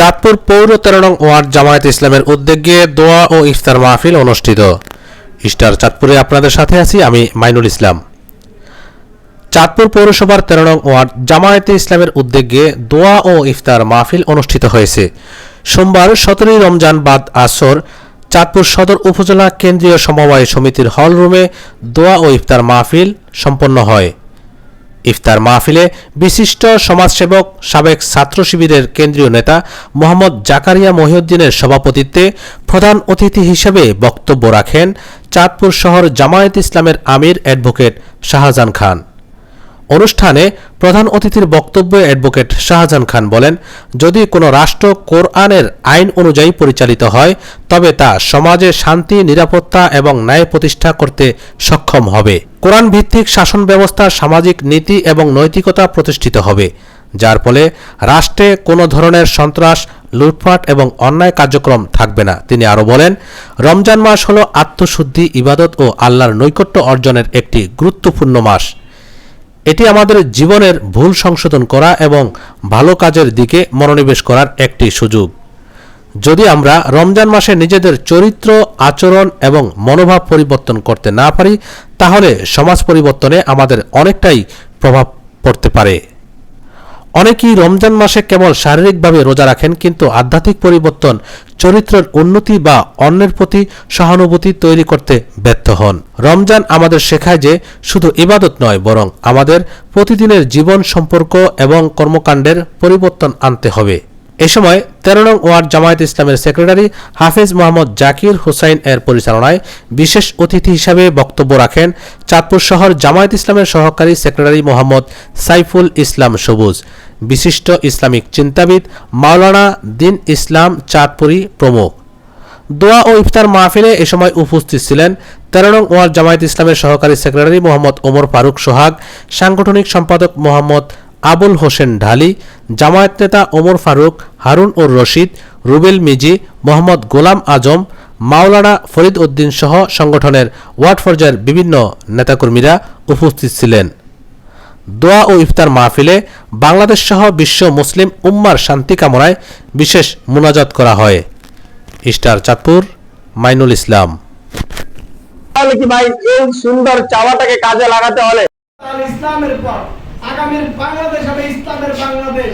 চাঁদপুর পৌর তেরো ওয়ার্ড জামায়াত ইসলামের উদ্যোগে দোয়া ও ইফতার মাহফিল অনুষ্ঠিত। স্টার চাঁদপুরে আপনাদের সাথে আছি আমি মাইনুল ইসলাম। চাঁদপুর পৌরসভার তেরো নং ওয়ার্ড জামায়াতে ইসলামের উদ্যোগে দোয়া ও ইফতার মাহফিল অনুষ্ঠিত হয়েছে। সোমবার সতেরোই রমজান বাদ আসর চাঁদপুর সদর উপজেলা কেন্দ্রীয় সমবায় সমিতির হল রুমে দোয়া ও ইফতার মাহফিল সম্পন্ন হয়। ইফতার মাহফিলে বিশিষ্ট সমাজসেবক, সাবেক ছাত্র শিবিরের কেন্দ্রীয় নেতা মোহাম্মদ জাকারিয়া মহিউদ্দিনের সভাপতিত্বে প্রধান অতিথি হিসেবে বক্তব্য রাখেন চাঁদপুর শহর জামায়াত ইসলামের আমির অ্যাডভোকেট শাহজাহান খান। অনুষ্ঠানে প্রধান অতিথির বক্তব্যে অ্যাডভোকেট শাহজাহান খান বলেন, যদি কোনো রাষ্ট্র কোরআনের আইন অনুযায়ী পরিচালিত হয়, তবে তা সমাজে শান্তি, নিরাপত্তা এবং ন্যায় প্রতিষ্ঠা করতে সক্ষম হবে। কোরআন ভিত্তিক শাসন ব্যবস্থা সামাজিক নীতি এবং নৈতিকতা প্রতিষ্ঠিত হবে। যার ফলে রাষ্ট্রে কোনো ধরনের সন্ত্রাস, লুটপাট এবং অন্যায় কার্যক্রম থাকবে না। তিনি আরও বলেন, রমজান মাস হল আত্মশুদ্ধি, ইবাদত ও আল্লাহর নৈকট্য অর্জনের একটি গুরুত্বপূর্ণ মাস। এটি আমাদের জীবনের ভুল সংশোধন করা এবং ভালো কাজের দিকে মনোনিবেশ করার একটি সুযোগ। যদি আমরা রমজান মাসে নিজেদের চরিত্র, আচরণ এবং মনোভাব পরিবর্তন করতে না পারি, তাহলে সমাজ পরিবর্তনে আমাদের অনেকটাই প্রভাব পড়তে পারে। অনেকেই রমজান মাসে কেবল শারীরিকভাবে রোজা রাখেন, কিন্তু আধ্যাত্মিক পরিবর্তন, চরিত্রের উন্নতি বা অন্যের প্রতি সহানুভূতি তৈরি করতে ব্যর্থ হন। রমজান আমাদের শেখায় যে শুধু ইবাদত নয়, বরং আমাদের প্রতিদিনের জীবন সম্পর্ক এবং কর্মকাণ্ডের পরিবর্তন আনতে হবে। এ সময় তেরো নং ওয়ার্ড জামায়াত ইসলামের সেক্রেটারি হাফেজ মোহাম্মদ জাকির হুসাইন এর পরিচালনায় বিশেষ অতিথি হিসাবে বক্তব্য রাখেন চাঁদপুর শহর জামায়াত ইসলামের সহকারী সেক্রেটারি মোহাম্মদ সাইফুল ইসলাম সবুজ। বিশিষ্ট ইসলামিক চিন্তাবিদ মাওলানা দিন ইসলাম চাঁদপুরি প্রমুখ। দোয়া ও ইফতার মাহফিলে এ সময় উপস্থিত ছিলেন তেরো নং ওয়ার্ড জামায়াত ইসলামের সহকারী সেক্রেটারি মোহাম্মদ ওমর ফারুক সোহাগ, সাংগঠনিক সম্পাদক মোহাম্মদ আবুল হোসেন ঢালি জামায়াত নেতা ওমর ফারুক হারুন ও রশিদ রুবেল মিজি মোহাম্মদ গোলাম আজম মাওলানা ফরিদ উদ্দিন সহ সংগঠনের ওয়ার্ড পর্যায়ের বিভিন্ন নেতাকর্মীরা উপস্থিত ছিলেন। দোয়া ও ইফতার মাহফিলে বাংলাদেশ সহ বিশ্ব মুসলিম উম্মার শান্তি কামনায় বিশেষ মোনাজাত করা হয়। স্টার চাঁদপুর মাইনুল ইসলাম। তাহলে কি ভাই এই সুন্দর চাওয়াটাকে কাজে লাগাতে হলে? ইসলামের পর। আগামীর বাংলাদেশ হবে ইসলামের বাংলাদেশ।